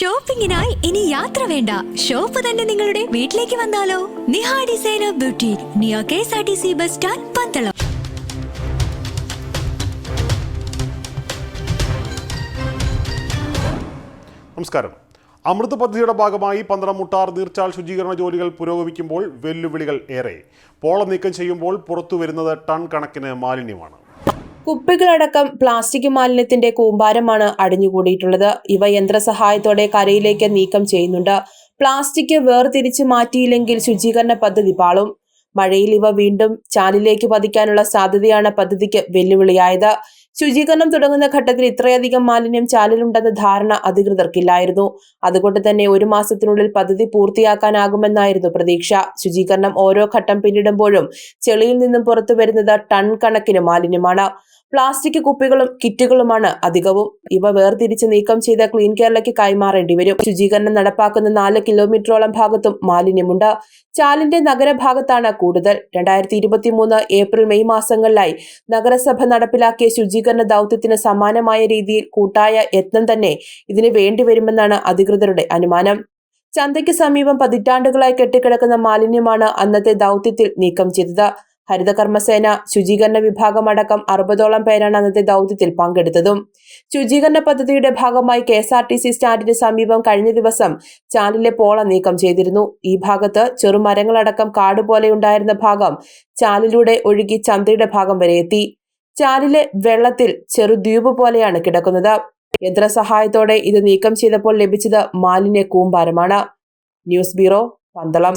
ഷോപ്പിംഗിനായി ഇനി യാത്ര വേണ്ട. ഷോപ്പ് തന്നെ നിങ്ങളുടെ വീട്ടിലേക്ക് വന്നാലോ? Niha designer beauty near K S R T C bus stand Pandalam. നമസ്കാരം. അമൃത് പദ്ധതിയുടെ ഭാഗമായി പന്തളം മുട്ടാർ നീർച്ചാൽ ശുചീകരണ ജോലികൾ പുരോഗമിക്കുമ്പോൾ വെല്ലുവിളികൾ ഏറെ. പോള നീക്കം ചെയ്യുമ്പോൾ പുറത്തു വരുന്നത് ടൺ കണക്കിന് മാലിന്യമാണ്. കുപ്പികളടക്കം പ്ലാസ്റ്റിക് മാലിന്യത്തിന്റെ കൂമ്പാരമാണ് അടിഞ്ഞുകൂടിയിട്ടുള്ളത്. ഇവ യന്ത്രസഹായത്തോടെ കരയിലേക്ക് നീക്കം ചെയ്യുന്നുണ്ട്. പ്ലാസ്റ്റിക് വേർതിരിച്ച് മാറ്റിയില്ലെങ്കിൽ ശുചീകരണ പദ്ധതി പാളും. മഴയിൽ ഇവ വീണ്ടും ചാലിലേക്ക് പതിക്കാനുള്ള സാധ്യതയാണ് പദ്ധതിക്ക് വെല്ലുവിളിയായത്. ശുചീകരണം തുടങ്ങുന്ന ഘട്ടത്തിൽ ഇത്രയധികം മാലിന്യം ചാലിലുണ്ടെന്ന ധാരണ അധികൃതർക്കില്ലായിരുന്നു. അതുകൊണ്ട് തന്നെ ഒരു മാസത്തിനുള്ളിൽ പദ്ധതി പൂർത്തിയാക്കാനാകുമെന്നായിരുന്നു പ്രതീക്ഷ. ശുചീകരണം ഓരോ ഘട്ടം പിന്നിടുമ്പോഴും ചെളിയിൽ നിന്നും പുറത്തു വരുന്നത് ടൺ കണക്കിന് മാലിന്യമാണ്. പ്ലാസ്റ്റിക് കുപ്പികളും കിറ്റുകളുമാണ് അധികവും. ഇവ വേർതിരിച്ച് നീക്കം ചെയ്ത ക്ലീൻ കേരളയ്ക്ക് കൈമാറേണ്ടി വരും. ശുചീകരണം നടപ്പാക്കുന്ന നാല് കിലോമീറ്ററോളം ഭാഗത്തും മാലിന്യമുണ്ട്. ചാലിന്റെ നഗരഭാഗത്താണ് കൂടുതൽ. രണ്ടായിരത്തി ഇരുപത്തി മൂന്ന് ഏപ്രിൽ മെയ് മാസങ്ങളിലായി നഗരസഭ നടപ്പിലാക്കിയ ശുചീകരണ ദൗത്യത്തിന് സമാനമായ രീതിയിൽ കൂട്ടായ യത്നം തന്നെ ഇതിന് വേണ്ടിവരുമെന്നാണ് അധികൃതരുടെ അനുമാനം. ചന്തയ്ക്ക് സമീപം പതിറ്റാണ്ടുകളായി കെട്ടിക്കിടക്കുന്ന മാലിന്യമാണ് അന്നത്തെ ദൗത്യത്തിൽ നീക്കം ചെയ്തത്. ഹരിതകർമ്മസേന ശുചീകരണ വിഭാഗം അടക്കം അറുപതോളം പേരാണ് അന്നത്തെ ദൗത്യത്തിൽ പങ്കെടുത്തതും. ശുചീകരണ പദ്ധതിയുടെ ഭാഗമായി K S R T C സ്റ്റാൻഡിന് സമീപം കഴിഞ്ഞ ദിവസം ചാലിലെ പോള നീക്കം ചെയ്തിരുന്നു. ഈ ഭാഗത്ത് ചെറുമരങ്ങളടക്കം കാട് പോലെയുണ്ടായിരുന്ന ഭാഗം ചാലിലൂടെ ഒഴുകി ചന്തയുടെ ഭാഗം വരെ എത്തി. ചാലിലെ വെള്ളത്തിൽ ചെറുദ്വീപ് പോലെയാണ് കിടക്കുന്നത്. യന്ത്രസഹായത്തോടെ ഇത് നീക്കം ചെയ്തപ്പോൾ ലഭിച്ചത് മാലിന്യ കൂമ്പാരമാണ്. News bureau Pandalam.